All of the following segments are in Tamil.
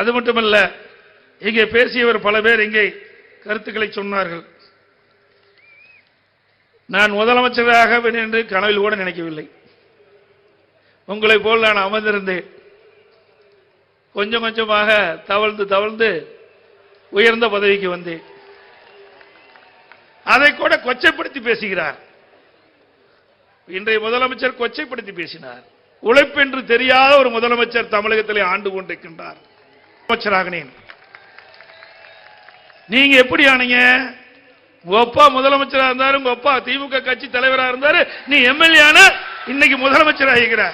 அது மட்டுமல்ல இங்கே பேசியவர் பல பேர் இங்கே கருத்துக்களை சொன்னார்கள். நான் முதலமைச்சராக என்று கனவில் கூட நினைக்கவில்லை. உங்களை போல் நான் அமர்ந்திருந்தேன். கொஞ்சம் கொஞ்சமாக தவழ்ந்து தவழ்ந்து உயர்ந்த பதவிக்கு வந்தேன். அதை கூட கொச்சைப்படுத்தி பேசுகிறார். இன்றைய முதலமைச்சர் கொச்சைப்படுத்தி பேசினார். உழைப்பென்று தெரியாத ஒரு முதலமைச்சர் தமிழகத்திலே ஆண்டு கொண்டிருக்கின்றார். முதலமைச்சராகினேன். நீங்க எப்படி ஆனீங்க உங்க அப்பா முதலமைச்சரா இருந்தாரு உங்க அப்பா திமுக கட்சி தலைவரா இருந்தாரு. நீ எம்எல்ஏ ஆன இன்னைக்கு முதலமைச்சர் ஆகிக்கிற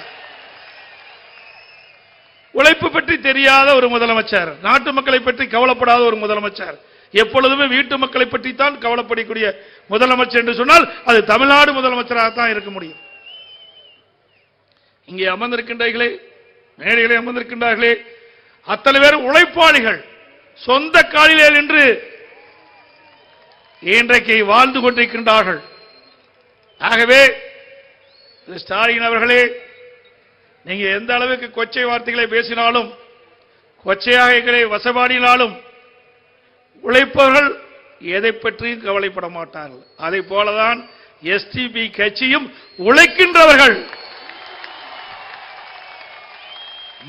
உழைப்பு பற்றி தெரியாத ஒரு முதலமைச்சர் நாட்டு மக்களை பற்றி கவலைப்படாத ஒரு முதலமைச்சர் எப்பொழுதுமே வீட்டு மக்களை பற்றி தான் கவலைப்படக்கூடிய முதலமைச்சர் என்று சொன்னால் அது தமிழ்நாடு முதலமைச்சராக தான் இருக்க முடியும். இங்கே அமர்ந்திருக்கின்றார்களே மேடைகளை அமர்ந்திருக்கின்றார்களே அத்தனை பேர் உழைப்பாளிகள். சொந்த காலிலே நின்று இன்றைக்கு வாழ்ந்து கொண்டிருக்கின்றார்கள். ஆகவே ஸ்டாலின் அவர்களே நீங்க எந்த அளவுக்கு கொச்சை வார்த்தைகளை பேசினாலும் கொச்சையாக எங்களை வசபாடினாலும் உழைப்பவர்கள் எதை பற்றியும் கவலைப்பட மாட்டார்கள். அதை போலதான் எஸ்டிபி கட்சியும் உழைக்கின்றவர்கள்.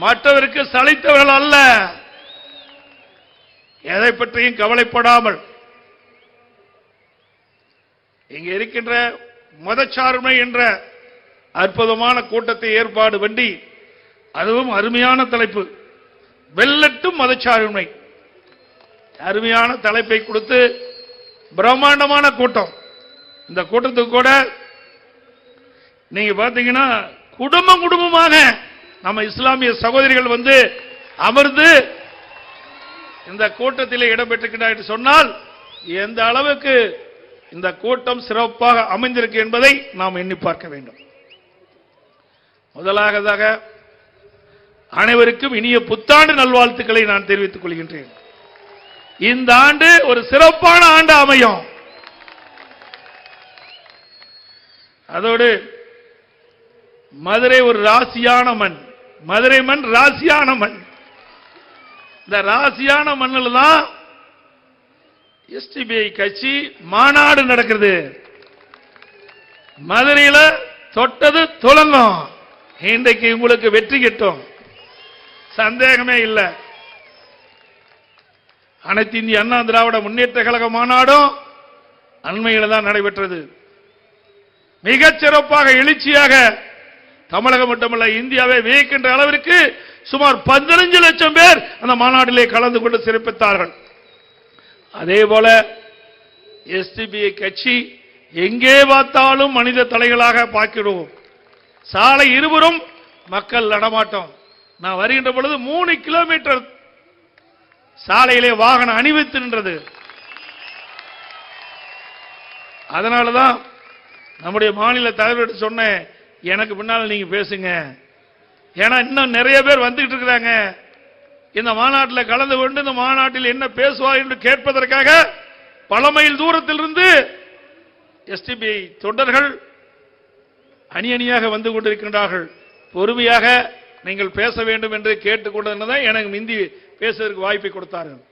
மற்றவருக்கு சளைத்தவர்கள் அல்ல. எதை பற்றியும் கவலைப்படாமல். இங்க இருக்கின்ற மதச்சார்மை என்ற அற்புதமான கூட்டத்தை ஏற்பாடு பண்ணி அதுவும் அருமையான தலைப்பு. வெல்லட்டும் மதச்சார்மை. அருமையான தலைப்பை கொடுத்து பிரம்மாண்டமான கூட்டம். இந்த கூட்டத்துக்கு கூட நீங்க பாத்தீங்கன்னா குடும்பம் குடும்பமாக நம்ம இஸ்லாமிய சகோதரிகள் வந்து அமர்ந்து இந்த கூட்டத்தில் இடம்பெற்றிருக்கிறார் என்று சொன்னால் எந்த அளவுக்கு இந்த கூட்டம் சிறப்பாக அமைந்திருக்கு என்பதை நாம் எண்ணி பார்க்க வேண்டும். முதலாகதாக அனைவருக்கும் இனிய புத்தாண்டு நல்வாழ்த்துக்களை நான் தெரிவித்துக் கொள்கின்றேன். இந்த ஆண்டு ஒரு சிறப்பான ஆண்டு அமையும். அதோடு மதுரை ஒரு ராசியான மண். மதுரை மண் ராசியான மண். இந்த ராசியான மண்ணில் தான் எஸ்டிபிஐ கட்சி மாநாடு நடக்கிறது மதுரையில் தொட்டது துலங்கும். இன்றைக்கு உங்களுக்கு வெற்றி கிட்டும். சந்தேகமே இல்லை. அனைத்து இந்திய அண்ணா திராவிட முன்னேற்ற கழக மாநாடும் அண்மையில் தான் நடைபெற்றது. மிகச் சிறப்பாக எழுச்சியாக தமிழகம் மட்டுமல்ல இந்தியாவை வியக்கின்ற அளவிற்கு சுமார் பதினஞ்சு லட்சம் பேர் அந்த மாநாட்டிலே கலந்து கொண்டு சிறப்பித்தார்கள். அதே போல எஸ்டிபிஐ கட்சி எங்கே பார்த்தாலும் மனித தலைகளாக பார்க்கிறோம் சாலை இருவரும் மக்கள் நடமாட்டம். நான் வருகின்ற பொழுது மூணு கிலோமீட்டர் சாலையிலே வாகனம் அணிவித்து நின்றது. அதனாலதான் நம்முடைய மாநில தலைவர்கிட்ட சொன்னேன் எனக்கு பின்னால் நீங்க பேசுங்க. ஏன்னா இன்னும் நிறைய பேர் வந்துகிட்டு இருக்கிறாங்க. இந்த மாநாட்டில் கலந்து கொண்டு இந்த மாநாட்டில் என்ன பேசுவார் என்று கேட்பதற்காக பல மைல் தூரத்திலிருந்து எஸ்டிபி தொண்டர்கள் அணி அணியாக வந்து கொண்டிருக்கின்றார்கள். பொறுமையாக நீங்கள் பேச வேண்டும் என்று கேட்டுக்கொண்டிருந்ததான் எனக்கு மிந்தி பேசுவதற்கு வாய்ப்பை கொடுத்தார்கள்.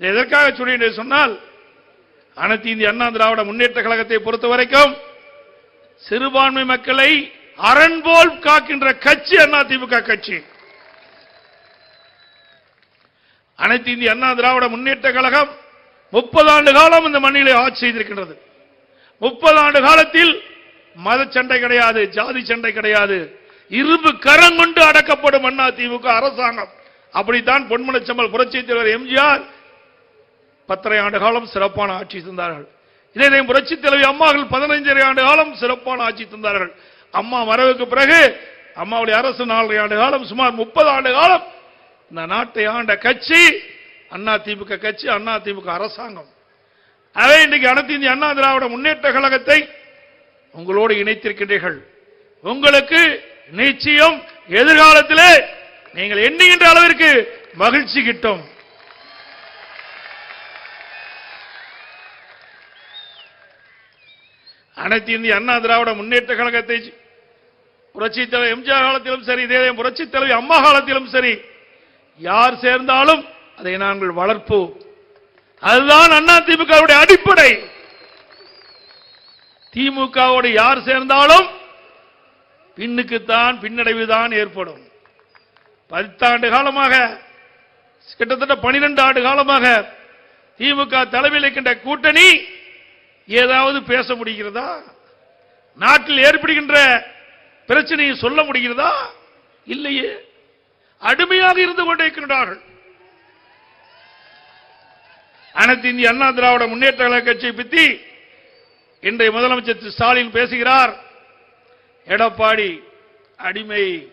எதற்காக சொல்லிட்டு சொன்னால் அனைத்து இந்திய அண்ணா திராவிட முன்னேற்ற கழகத்தை பொறுத்த வரைக்கும் சிறுபான்மை மக்களை அரண் போல் காக்கின்ற கட்சி அண்ணா திமுக கட்சி. அனைத்து இந்திய அண்ணா திராவிட முன்னேற்ற கழகம் முப்பது ஆண்டு காலம் இந்த மண்ணிலே ஆட்சி செய்திருக்கின்றது. முப்பது ஆண்டு காலத்தில் மத சண்டை கிடையாது ஜாதி சண்டை கிடையாது. இரும்பு கரம் கொண்டு அடக்கப்படும் அண்ணா திமுக அரசாங்கம். அப்படித்தான் பொன்மனச்சம்பல் புரட்சித் தலைவர் எம்ஜிஆர் பத்தரை ஆண்டு காலம் சிறப்பான ஆட்சி தந்தார்கள். இதே புரட்சி தலைவி அம்மாக்கள் பதினைஞ்சரை ஆண்டு காலம் சிறப்பான ஆட்சி தந்தார்கள். அம்மா மறைவுக்கு பிறகு அம்மாவுடைய அரசு நாலரை ஆண்டு காலம் சுமார் முப்பது ஆண்டு காலம் இந்த நாட்டை ஆண்ட கட்சி அண்ணா திமுக கட்சி அண்ணா திமுக அரசாங்கம். அதே இன்றைக்கு அனைத்து இந்திய அண்ணா திராவிட முன்னேற்ற கழகத்தை உங்களோடு இணைத்திருக்கின்றீர்கள். உங்களுக்கு நிச்சயம் எதிர்காலத்திலே நீங்கள் எண்ணுகின்ற அளவிற்கு மகிழ்ச்சி கிட்டும். அனைத்து இந்திய அண்ணா திராவிட முன்னேற்ற கழகத்தை புரட்சி தலைவர் எம்ஜிஆர் காலத்திலும் சரி இதே புரட்சி தலைவி அம்மா காலத்திலும் சரி யார் சேர்ந்தாலும் அதை நாங்கள் வளர்ப்போம். அதுதான் அண்ணா திமுகவுடைய அடிப்படை. திமுகவோடு யார் சேர்ந்தாலும் பின்னுக்குத்தான் பின்னடைவுதான் ஏற்படும். பத்தாண்டு காலமாக கிட்டத்தட்ட பனிரெண்டு ஆண்டு காலமாக திமுக தலைமையில் இருக்கின்ற கூட்டணி ஏதாவது பேச முடிகிறதா? நாட்டில் ஏற்படுகின்ற பிரச்சனையை சொல்ல முடிகிறதா? இல்லையே. அடிமையாக இருந்து கொண்டிருக்கின்றார்கள். அனைத்து இந்திய அண்ணா திராவிட முன்னேற்ற கழக கட்சியை பற்றி இன்றைய முதலமைச்சர் திரு ஸ்டாலின் பேசுகிறார். எடப்பாடி அடிமை.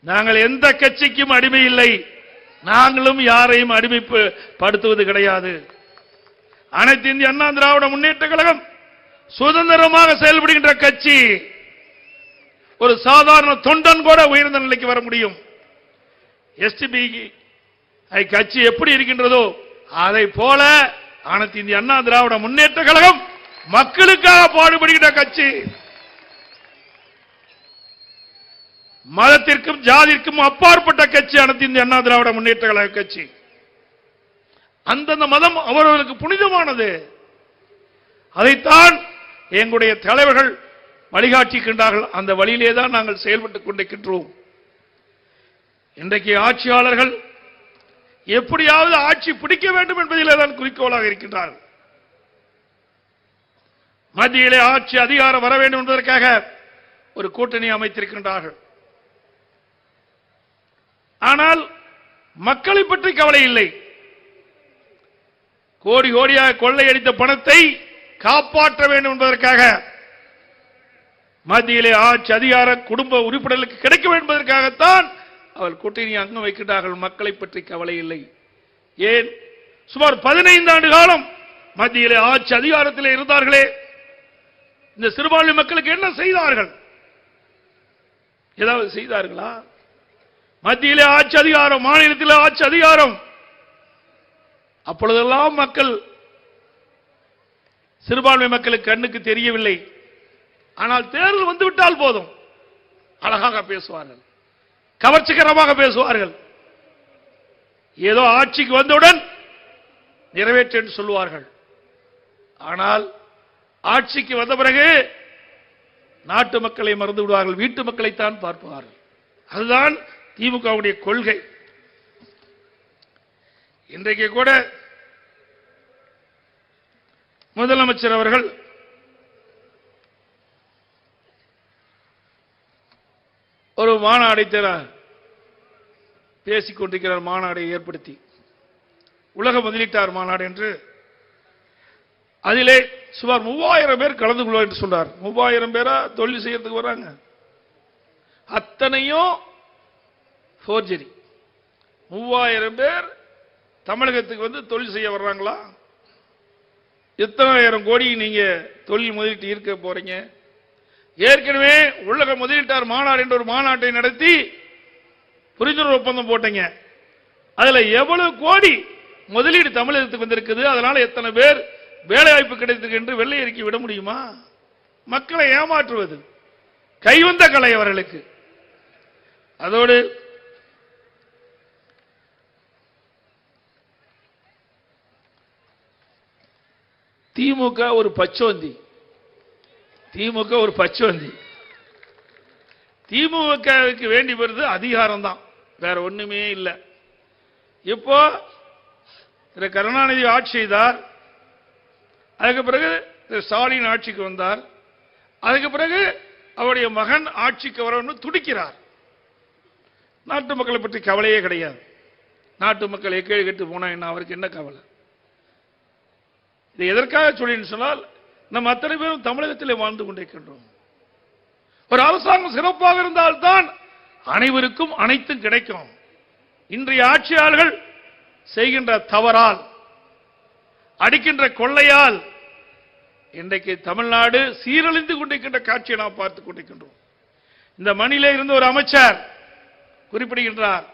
நாங்கள் எந்த கட்சிக்கும் அடிமை இல்லை. நாங்களும் யாரையும் அடிமைப்படுத்துவது கிடையாது. அனைத்து இந்திய அண்ணா திராவிட முன்னேற்ற கழகம் சுதந்திரமாக செயல்படுகின்ற கட்சி ஒரு சாதாரண தொண்டன் கூட உயர்ந்த நிலைக்கு வர முடியும். எஸ்டிபி கட்சி எப்படி இருக்கின்றதோ அதை போல அனைத்து இந்திய அண்ணா திராவிட முன்னேற்ற கழகம் மக்களுக்காக பாடுபடுகின்ற கட்சி. மதத்திற்கும் ஜாதிற்கும் அப்பாற்பட்ட கட்சி அனைத்து இந்திய அண்ணா திராவிட முன்னேற்ற கழக கட்சி. அந்தந்த மதம் அவர்களுக்கு புனிதமானது. அதைத்தான் எங்களுடைய தலைவர்கள் வழிகாட்டுகின்றார்கள் அந்த வழியிலே தான் நாங்கள் செயல்பட்டுக் கொண்டிருக்கின்றோம். இன்றைக்கு ஆட்சியாளர்கள் எப்படியாவது ஆட்சி பிடிக்க வேண்டும் என்பதிலே தான் குறிக்கோளாக இருக்கின்றார்கள். மத்தியிலே ஆட்சி அதிகாரம் வர வேண்டும் என்பதற்காக ஒரு கூட்டணி அமைத்திருக்கின்றார்கள். ஆனால் மக்களை பற்றி கவலை இல்லை. கோடி கோடியாக கொள்ளையடித்த பணத்தை காப்பாற்ற வேண்டும் என்பதற்காக மத்தியிலே ஆட்சி அதிகார குடும்ப உறுப்பினர்களுக்கு கிடைக்க வேண்டும் என்பதற்காகத்தான் அவர் கூட்டணி அங்கம் வைக்கிறார்கள் மக்களை பற்றி கவலை இல்லை. ஏன்? சுமார் பதினைந்து ஆண்டு காலம் மத்தியிலே ஆட்சி அதிகாரத்தில் இருந்தார்களே. இந்த சிறுபான்மை மக்களுக்கு என்ன செய்தார்கள்? ஏதாவது செய்தார்களா? மத்தியிலே ஆட்சி அதிகாரம் மாநிலத்தில் ஆட்சி அதிகாரம். அப்பொழுதெல்லாம் மக்கள் சிறுபான்மை மக்களுக்கு கண்ணுக்கு தெரியவில்லை. ஆனால் தேர்தல் வந்துவிட்டால் போதும். அழகாக பேசுவார்கள். கவர்ச்சிகரமாக பேசுவார்கள். ஏதோ ஆட்சிக்கு வந்தவுடன் நிறைவேற்று என்று சொல்லுவார்கள். ஆனால் ஆட்சிக்கு வந்த பிறகு நாட்டு மக்களை மறந்து விடுவார்கள் வீட்டு மக்களைத்தான் பார்ப்பார்கள். அதுதான் திமுகவுடைய கொள்கை. இன்றைக்கு கூட முதலமைச்சர் அவர்கள் ஒரு மாநாடை தர பேசிக் கொண்டிருக்கிறார் மாநாடை ஏற்படுத்தி. உலக முதலீட்டார் மாநாடு என்று. அதிலே சுமார் மூவாயிரம் பேர் கலந்து கொள்வார் என்று சொன்னார். மூவாயிரம் பேரா தொழில் செய்யறதுக்கு வராங்க. அத்தனையும் ஃபோர்ஜரி மூவாயிரம் பேர் தமிழகத்துக்கு வந்து தொழில் செய்ய வர்றாங்களா? எத்தனாயிரம் கோடி நீங்க தொழில் முதலீட்டு ஈர்க்க போறீங்க? ஏற்கனவே உலக முதலீட்டார் மாநாடு என்ற ஒரு மாநாட்டை நடத்தி புரிந்துணர்வு ஒப்பந்தம் போட்டீங்க. அதுல எவ்வளவு கோடி முதலீடு தமிழகத்துக்கு வந்திருக்குது? அதனால எத்தனை பேர் வேலை வாய்ப்பு கிடைத்தது என்று வெள்ளை அறிக்கை விட முடியுமா? மக்களை ஏமாற்றுவது. கைவந்த கலை அவர்களுக்கு. அதோடு திமுக ஒரு பச்சோந்தி. திமுக ஒரு பச்சோந்தி. திமுகவுக்கு வேண்டி வருது அதிகாரம் தான் வேற ஒண்ணுமே இல்லை. இப்போ திரு கருணாநிதி ஆட்சி செய்தார். அதுக்கு பிறகு திரு ஸ்டாலின் ஆட்சிக்கு வந்தார். அதுக்கு பிறகு அவருடைய மகன் ஆட்சிக்கு வரணும்னு துடிக்கிறார். நாட்டு மக்களை பற்றி கவலையே கிடையாது. நாட்டு மக்கள் எக்கேழு கெட்டு போனா என்ன? அவருக்கு என்ன கவலை? இதை எதற்காக சொல்லின்னு சொன்னால் நம்ம அத்தனை பேரும் தமிழகத்திலே வாழ்ந்து கொண்டிருக்கின்றோம். ஒரு அரசாங்கம் சிறப்பாக இருந்தால்தான் அனைவருக்கும் அனைத்தும் கிடைக்கும். இன்றைய ஆட்சியாளர்கள் செய்கின்ற தவறால் அடிக்கின்ற கொள்ளையால் இன்றைக்கு தமிழ்நாடு சீரழிந்து கொண்டிருக்கின்ற காட்சியை நாம் பார்த்துக் கொண்டிருக்கின்றோம். இந்த மணியில இருந்த ஒரு அமைச்சர் குறிப்பிடுகின்றார்.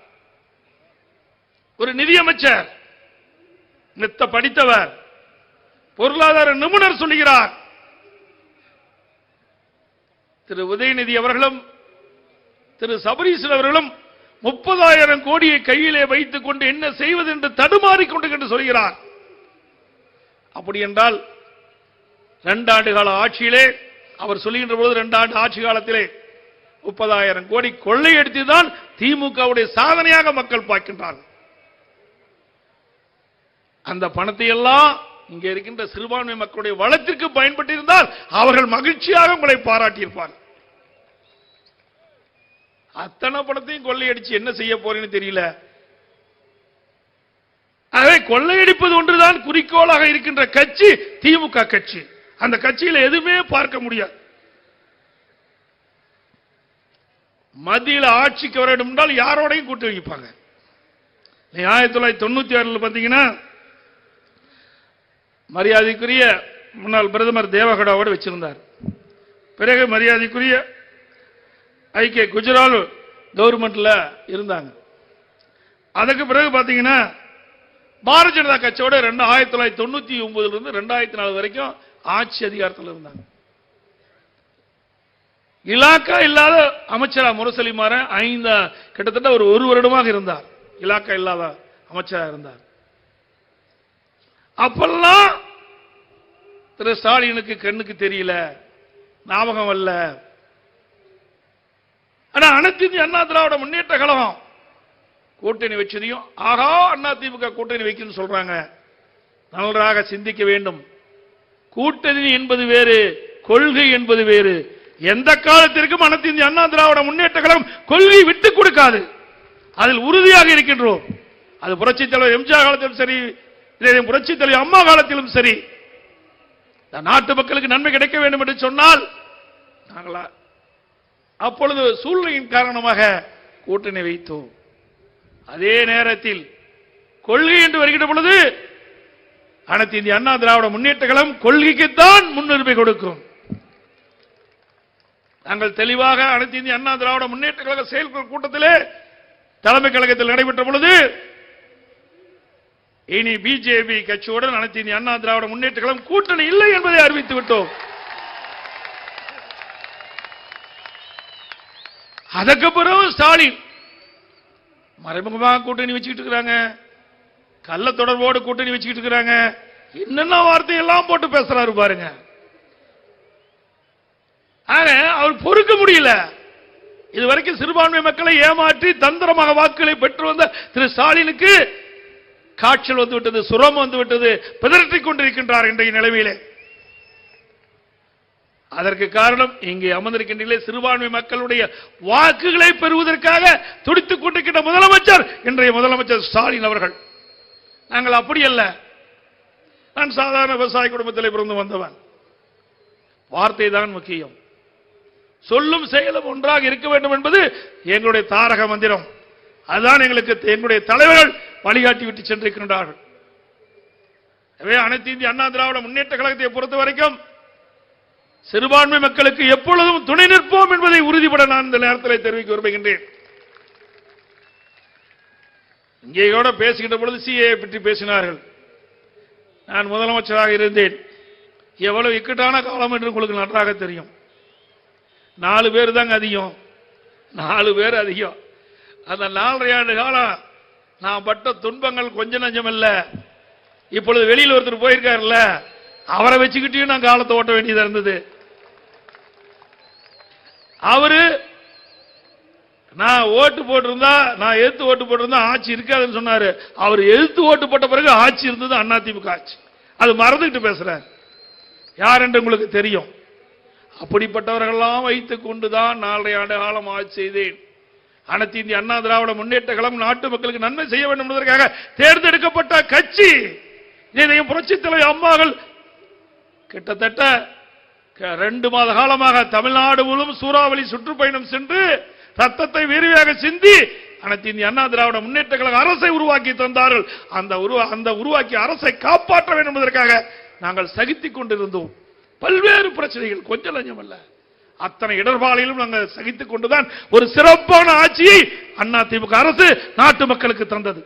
ஒரு நிதியமைச்சர் நித்த படித்தவர் பொருளாதார நிபுணர் சொல்லுகிறார் திரு உதயநிதி அவர்களும் திரு சபரீசன் அவர்களும் முப்பதாயிரம் கோடியை கையிலே வைத்துக் கொண்டு என்ன செய்வது என்று தடுமாறிக் கொண்டு என்று சொல்கிறார். அப்படி என்றால் இரண்டாண்டு கால ஆட்சியிலே அவர் சொல்லுகின்ற பொழுது இரண்டாண்டு ஆட்சி காலத்திலே முப்பதாயிரம் கோடி கொள்ளையடித்துதான் திமுகவுடைய சாதனையாக மக்கள் பார்க்கின்றார்கள். அந்த பணத்தை எல்லாம் இங்க இருக்கின்ற சிறுபான்மை மக்களுடைய வளத்திற்கு பயன்பட்டிருந்தால் அவர்கள் மகிழ்ச்சியாக உங்களை பாராட்டியிருப்பார் அத்தனை பணத்தையும் கொள்ளையடிச்சு என்ன செய்ய போறேன்னு தெரியல. ஆகவே கொள்ளையடிப்பது ஒன்றுதான் குறிக்கோளாக இருக்கின்ற கட்சி திமுக கட்சி. அந்த கட்சியில் எதுவுமே பார்க்க முடியாது. மத்தியில் ஆட்சிக்கு வர வேண்டும் என்றால் யாரோடையும் கூட்டு வைப்பாங்க. ஆயிரத்தி தொள்ளாயிரத்தி தொண்ணூத்தி ஆறில் பார்த்தீங்கன்னா மரியாதைக்குரிய முன்னாள் பிரதமர் தேவகடாவோடு வச்சிருந்தார். பிறகு மரியாதைக்குரிய ஐக்கிய குஜரால் கவர்மெண்ட்ல இருந்தாங்க. அதுக்கு பிறகு பாத்தீங்கன்னா பாரதிய ஜனதா கட்சியோட ரெண்டு ஆயிரத்தி தொள்ளாயிரத்தி தொண்ணூத்தி ஒன்பதுல இருந்து ரெண்டாயிரத்தி நாலு வரைக்கும் ஆட்சி அதிகாரத்தில் இருந்தாங்க. இலாக்கா இல்லாத அமைச்சரா முரசலிமாரன் ஐந்து கிட்டத்தட்ட ஒரு ஒரு வருடமாக இருந்தார். இலாக்கா இல்லாத அமைச்சராக இருந்தார். அப்பெல்லாம் திரு ஸ்டாலினுக்கு கண்ணுக்கு தெரியல ஞாபகம் அல்ல ஆனா அனைத்து இந்திய அண்ணா திராவிட முன்னேற்ற கழகம். கூட்டணி வச்சதையும் ஆகா அண்ணா திமுக கூட்டணி வைக்கணும்னு சொல்றாங்க. நன்றாக சிந்திக்க வேண்டும். கூட்டணி என்பது வேறு கொள்கை என்பது வேறு. எந்த காலத்திற்கும் அனைத்து இந்திய அண்ணா திராவிட முன்னேற்ற கழகம் கொள்கை விட்டுக் கொடுக்காது. அதில் உறுதியாக இருக்கின்றோம். அது புரட்சி தலைவர் எம்ஜிஆர் காலத்திலும் சரி இதை புரட்சி தலைவர் அம்மா காலத்திலும் சரி. நாட்டு மக்களுக்கு நன்மை கிடைக்க வேண்டும் என்று சொன்னால் நாங்களா அப்பொழுது சூழ்நிலையின் காரணமாக கூட்டணி வைத்தோம். அதே நேரத்தில் கொள்கை என்று வருகின்ற பொழுது அனைத்து இந்திய அண்ணா திராவிட முன்னேற்றங்களும் கொள்கைக்குத்தான் முன்னுரிமை கொடுக்கும். நாங்கள் தெளிவாக அனைத்து இந்திய அண்ணா திராவிட முன்னேற்ற கழக செயற்குழு கூட்டத்திலே தலைமை கழகத்தில் நடைபெற்ற பொழுது இனி பிஜேபி கட்சியுடன் அனைத்து இந்திய அண்ணா திராவிட முன்னேற்ற கழகம் கூட்டணி இல்லை என்பதை அறிவித்து விட்டோம். அதற்கு பிறகு ஸ்டாலின் மறைமுகமாக கூட்டணி வச்சுக்கிட்டு இருக்கிறாங்க. கள்ள தொடர்போடு கூட்டணி வச்சுக்கிட்டு இருக்கிறாங்க. என்னென்ன வார்த்தையெல்லாம் போட்டு பேசுறாரு பாருங்க. ஆக அவர் பொறுக்க முடியல. இதுவரைக்கும் சிறுபான்மை மக்களை ஏமாற்றி தந்திரமாக வாக்குகளை பெற்று வந்த திரு ஸ்டாலினுக்கு காய்ச்சல் வந்துவிட்டது சுரம் வந்து விட்டது பிதற்றிக் கொண்டிருக்கின்றார் இன்றைய நிலைமையிலே அதற்கு காரணம் இங்கே அமர்ந்திருக்கின்ற சிறுபான்மை மக்களுடைய வாக்குகளை பெறுவதற்காக துடித்துக் கொண்டிருக்கின்ற முதலமைச்சர் இன்றைய முதலமைச்சர் ஸ்டாலின் அவர்கள். நாங்கள் அப்படி அல்ல. நான் சாதாரண விவசாய குடும்பத்தில் பிறந்து வந்தவன். வார்த்தை தான் முக்கியம். சொல்லும் செயலும் ஒன்றாக இருக்க வேண்டும் என்பது எங்களுடைய தாரக மந்திரம். அதுதான் எங்களுக்கு எங்களுடைய தலைவர்கள் வழிகாட்டி விட்டு சென்றிருக்கின்றார்கள். எனவே அனைத்து இந்திய அண்ணா திராவிட முன்னேற்ற கழகத்தை பொறுத்த வரைக்கும் சிறுபான்மை மக்களுக்கு எப்பொழுதும் துணை நிற்போம் என்பதை உறுதிபட நான் இந்த நேரத்தில் தெரிவிக்க விரும்புகின்றேன். இங்கே கூட பேசுகின்ற பொழுது சிஏ பற்றி பேசினார்கள். நான் முதலமைச்சராக இருந்தேன். எவ்வளவு இக்கட்டான காலம் என்று உங்களுக்கு நன்றாக தெரியும். நாலு பேர் தாங்க அதிகம். நாலு பேர் அதிகம். அந்த நாலரை ஆண்டு காலம் நான் பட்ட துன்பங்கள் கொஞ்ச நஞ்சம் இல்ல இப்பொழுது வெளியில் ஒருத்தர் போயிருக்காருல்ல அவரை வச்சுக்கிட்டையும் நான் காலத்தை ஓட்ட வேண்டியதா இருந்தது. அவரு நான் ஓட்டு போட்டிருந்தா நான் எதிர்த்து ஓட்டு போட்டிருந்தா ஆட்சி இருக்காதுன்னு சொன்னாரு. அவர் எதிர்த்து ஓட்டு போட்ட பிறகு ஆட்சி இருந்தது அதிமுக ஆட்சி. அது மறந்துகிட்டு பேசுறார் யார் என்று உங்களுக்கு தெரியும். அப்படிப்பட்டவர்களெல்லாம் வைத்துக் கொண்டுதான் நாலரை ஆண்டு காலம் ஆட்சி செய்தேன். அனைத்து இந்திய அண்ணா திராவிட முன்னேற்ற கழகம் நாட்டு மக்களுக்கு நன்மை செய்ய வேண்டும் என்பதற்காக தேர்ந்தெடுக்கப்பட்ட கட்சி. இதையும் புரட்சி தலைவர் அம்மாகள் கிட்டத்தட்ட க- ரெண்டு மாத காலமாக தமிழ்நாடு முழுவதும் சூறாவளி சுற்றுப்பயணம் சென்று ரத்தத்தை விரிவாக சிந்தி அனைத்து இந்திய அண்ணா திராவிட முன்னேற்ற கழக அரசை உருவாக்கி தந்தார்கள். அந்த உருவா அந்த உருவாக்கிய அரசை காப்பாற்ற வேண்டும் என்பதற்காக நாங்கள் சகித்துக் கொண்டிருந்தோம். பல்வேறு பிரச்சனைகள் கொஞ்சம் லஞ்சம் அல்ல. அத்தனை இடர்பாடுகளிலும் நாங்கள் சகித்துக் கொண்டுதான் ஒரு சிறப்பான ஆட்சியை அண்ணா திமுக அரசு நாட்டு மக்களுக்கு தந்தது.